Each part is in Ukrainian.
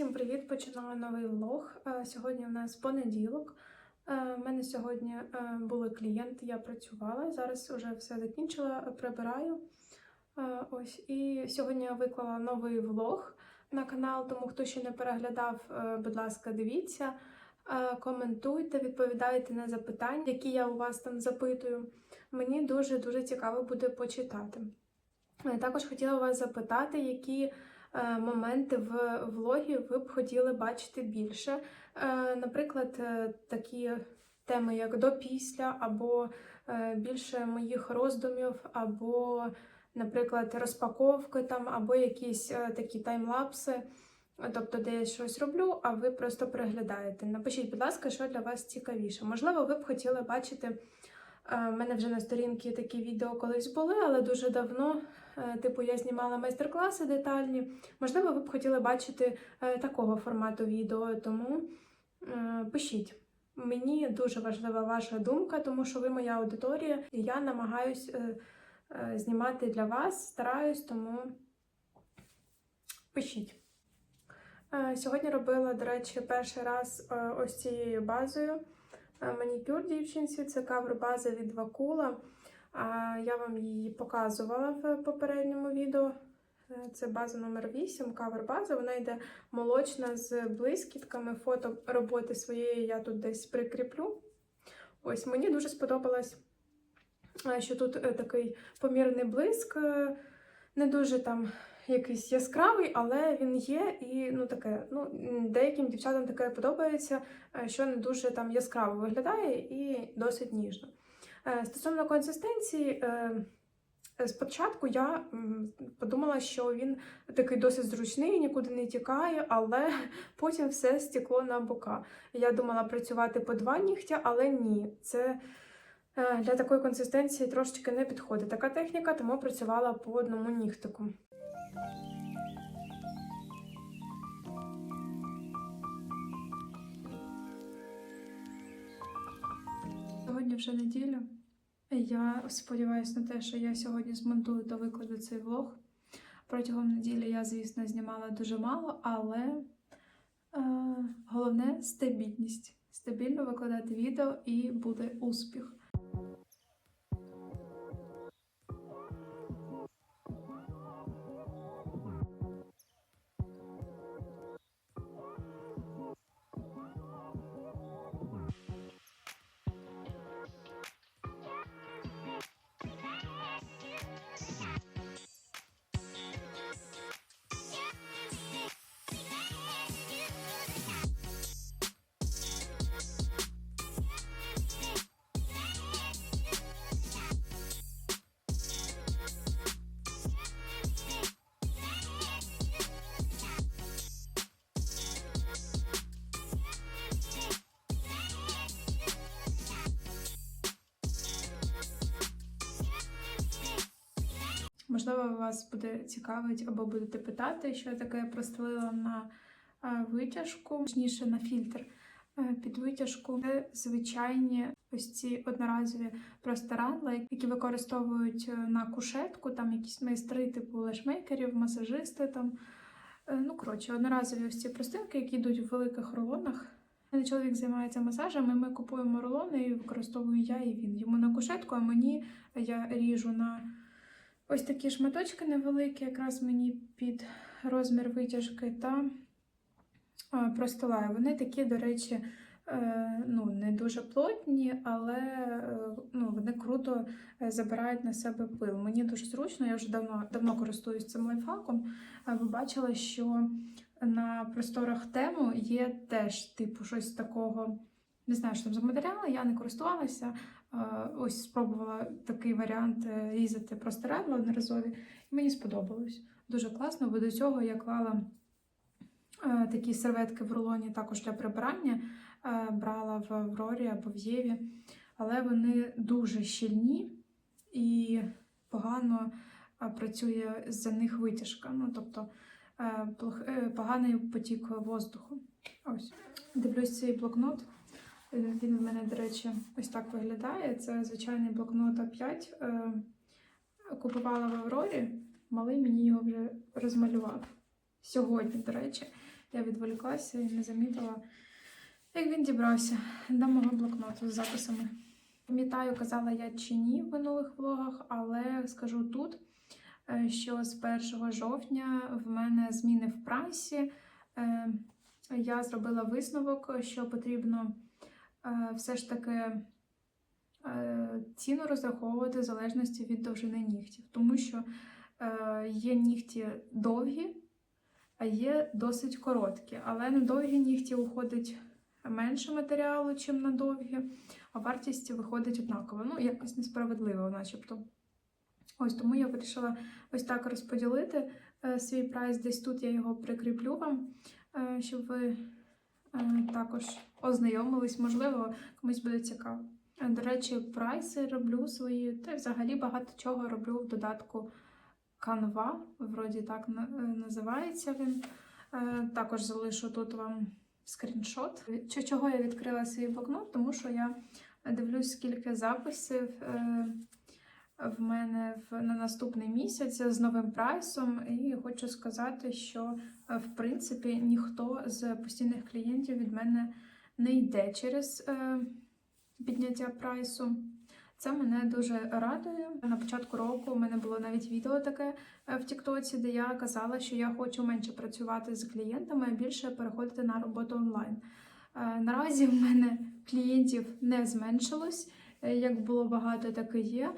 Всім привіт! Починаю новий влог. Е, Сьогодні у нас понеділок. Е, У мене сьогодні е, були клієнти, я працювала. Зараз вже все закінчила, е, прибираю. Е, Ось і сьогодні я виклала новий влог на канал, тому хто ще не переглядав, е, будь ласка, дивіться, Е, коментуйте, відповідайте на запитання, які я у вас там запитую. Мені дуже дуже цікаво буде почитати. Е, Також хотіла вас запитати, які е, моменти в влогі ви б хотіли бачити більше. Е, Наприклад, е, такі теми, як до-після, або е, більше моїх роздумів, або, наприклад, розпаковки там, або якісь е, такі таймлапси. Тобто, де я щось роблю, а ви просто переглядаєте. Напишіть, будь ласка, що для вас цікавіше. Можливо, ви б хотіли бачити. У мене вже на сторінці такі відео колись були, але дуже давно. Е, Типу, я знімала майстер-класи детальні. Можливо, ви б хотіли бачити е, такого формату відео, тому е, пишіть. Мені дуже важлива ваша думка, тому що ви моя аудиторія, і я намагаюсь знімати для вас, стараюсь, тому пишіть. Сьогодні робила, до речі, перший раз ось цією базою манікюр дівчинці. Це кавер-база від Вакула. Я вам її показувала в попередньому відео. Е, Це база номер 8 кавер-база. Вона йде молочна з блискітками. Фото роботи своєї я тут десь прикріплю. Ось мені дуже сподобалось, е, що тут е, такий помірний блиск, не дуже там якийсь яскравий, але він є і ну таке. Ну деяким дівчатам таке подобається, що не дуже там яскраво виглядає і досить ніжно. Е, Стосовно консистенції, е, е, спочатку я подумала, що він такий досить зручний, нікуди не тікає, але потім все стекло на бока. Я думала працювати по два нігтя, але ні. Це для такої консистенції трошечки не підходить така техніка, тому працювала по одному нігтику. Сьогодні вже неділя. Я сподіваюся на те, що я сьогодні змонтую та викладу цей влог. Протягом неділі я, звісно, знімала дуже мало, але е, головне стабільність. Стабільно викладати відео і буде успіх. Можливо, вас буде цікавить або будете питати, що я таке простелила на е, витяжку, точніше на фільтр е, під витяжку. Це звичайні ось ці одноразові простирадла, які використовують е, на кушетку, там якісь майстри, типу лешмейкерів, масажисти там. Ну, коротше, одноразові ось ці простинки, які йдуть в великих рулонах. Мене чоловік займається масажем, ми купуємо рулони і використовую я і він. Йому на кушетку, а мені я ріжу на ось такі шматочки невеликі, якраз мені під розмір витяжки та простилаю. Вони такі, до речі, е, ну, не дуже плотні, але е, ну, вони круто е, забирають на себе пил. Мені дуже зручно, я вже давно, давно користуюсь цим лайфхаком. Ви бачили, що на просторах тему є теж типу щось такого. Не знаю, що там за матеріали, я не користувалася. Ось спробувала такий варіант е, різати простирадла одноразові, і мені сподобалось. Дуже класно, бо до цього я клала е, такі серветки в рулоні також для прибирання, е, брала в Аврорі або в Єві, але вони дуже щільні і погано працює за них витяжка. Ну, тобто поганий потік воздуху. Ось. Дивлюсь цей блокнот. Він в мене, до речі, ось так виглядає. Це звичайний блокнот А5. Е, Купувала в Аврорі. Малий мені його вже розмалював. Сьогодні, до речі. Я відволіклася і не замітила, як він дібрався до мого блокноту з записами. Пам'ятаю, казала я чи ні в минулих влогах, але скажу тут, е, що з 1 жовтня в мене зміни в прайсі. Е, Я зробила висновок, що потрібно все ж таки е, ціну розраховувати в залежності від довжини нігтів, тому що е, є нігті довгі, а є досить короткі. Але на довгі нігті уходить менше матеріалу, ніж на довгі, а вартість виходить однакова. Ну, якось несправедливо, начебто. Ось тому я вирішила ось так розподілити е, свій прайс. Десь тут я його прикріплю вам, е, щоб ви е, також ознайомились, можливо, комусь буде цікаво. Е, До речі, прайси роблю свої, та взагалі багато чого роблю в додатку Canva, вроді так е, називається він. Е, Також залишу тут вам скріншот. Чого я відкрила свій блокнот? Тому що я дивлюсь, скільки записів в мене на наступний місяць з новим прайсом, і хочу сказати, що е, в принципі ніхто з постійних клієнтів від мене не йде через е, підняття прайсу. Це мене дуже радує. На початку року у мене було навіть відео таке е, в Тіктоці, де я казала, що я хочу менше працювати з клієнтами, а більше переходити на роботу онлайн. Наразі в мене клієнтів не зменшилось. Як було багато, так і є.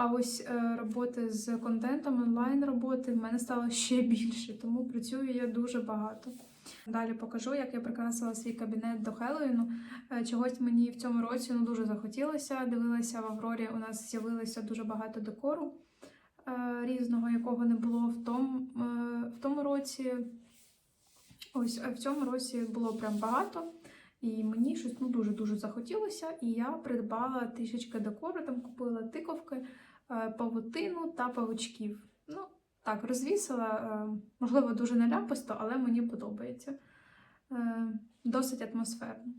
А ось е, роботи з контентом, онлайн роботи в мене стало ще більше, тому працюю я дуже багато. Далі покажу, як я прикрасила свій кабінет до Хеллоуіну. Е, Чогось мені в цьому році ну, дуже захотілося. Дивилася в Аврорі, у нас з'явилося дуже багато декору е, різного, якого не було в тому, в тому році. Ось в цьому році було прям багато. І мені щось ну, дуже-дуже захотілося. І я придбала трішечки декору, там купила тиковки, е, павутину та павучків. Ну, так, розвісила, е, можливо, дуже наляписто, але мені подобається. Е, Досить атмосферно.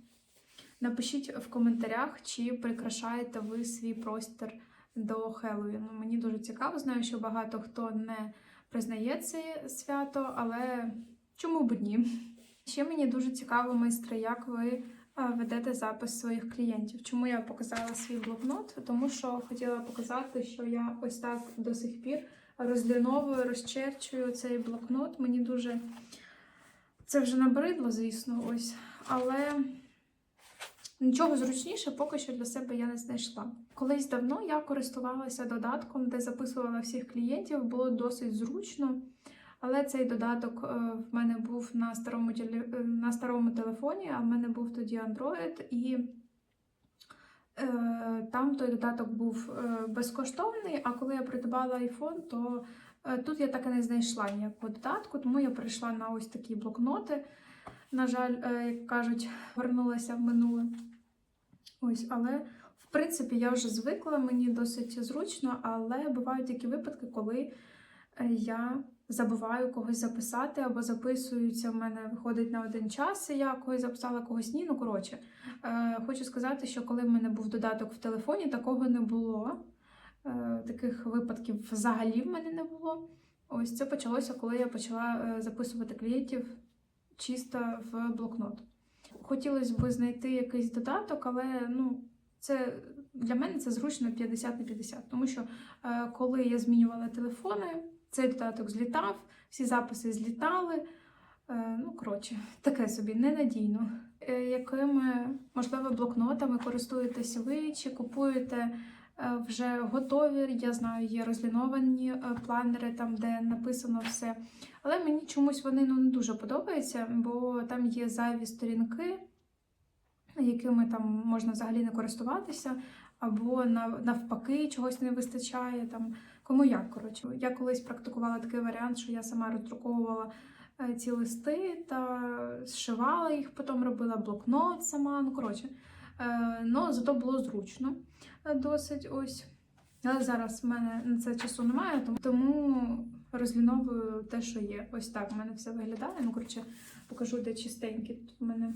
Напишіть в коментарях, чи прикрашаєте ви свій простір до Хеллоуіну. Мені дуже цікаво, знаю, що багато хто не признає це свято, але чому б ні? Ще мені дуже цікаво, майстри, як ви е, ведете запис своїх клієнтів. Чому я показала свій блокнот? Тому що хотіла показати, що я ось так до сих пір розліновую, розчерчую цей блокнот. Мені дуже це вже набридло, звісно, ось. Але нічого зручніше поки що для себе я не знайшла. Колись давно я користувалася додатком, де записувала всіх клієнтів, було досить зручно. Але цей додаток е, в мене був на старому, е, на старому телефоні, а в мене був тоді Android, і е, там той додаток був е, безкоштовний. А коли я придбала iPhone, то тут я так і не знайшла ніякого додатку, тому я перейшла на ось такі блокноти. На жаль, як кажуть, вернулася в минуле. Ось, але в принципі я вже звикла, мені досить зручно, але бувають такі випадки, коли я забуваю когось записати, або записуються в мене виходить на один час. і Я когось записала, когось ні. Ну коротше, е, хочу сказати, що коли в мене був додаток в телефоні, такого не було. Е, таких випадків взагалі в мене не було. Ось це почалося, коли я почала е, записувати клієнтів чисто в блокнот. Хотілося б знайти якийсь додаток, але ну, це для мене це зручно 50 на 50. Тому що е, коли я змінювала телефони, цей додаток злітав, всі записи злітали. Е, ну, коротше, таке собі ненадійно. Е, якими, можливо, блокнотами користуєтесь ви чи купуєте е, вже готові? Я знаю, є розліновані планери, там, де написано все. Але мені чомусь вони ну, не дуже подобаються, бо там є зайві сторінки, якими там можна взагалі не користуватися, або навпаки чогось не вистачає. Там, кому як, коротше. Я колись практикувала такий варіант, що я сама роздруковувала е, ці листи та зшивала їх, потім робила блокнот сама. Ну, коротше. Ну, зато було зручно е, досить ось. Але зараз в мене на це часу немає, тому- розліновую те, що є. Ось так в мене все виглядає. Ну, коротше, покажу, де чистенькі. Тут в мене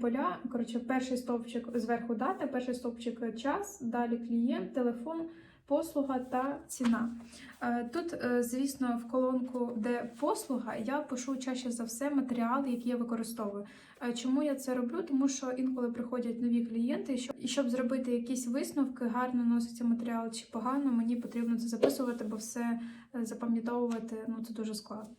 поля. Коротше, перший стовпчик зверху дата, перший стовпчик час, далі клієнт, телефон, послуга та ціна. Е, Тут, е, звісно, в колонку, де послуга, я пишу чаще за все матеріали, які я використовую. Е, Чому я це роблю? Тому що інколи приходять нові клієнти, і щоб, зробити якісь висновки, гарно носиться матеріал чи погано, мені потрібно це записувати, бо все запам'ятовувати ну це дуже складно.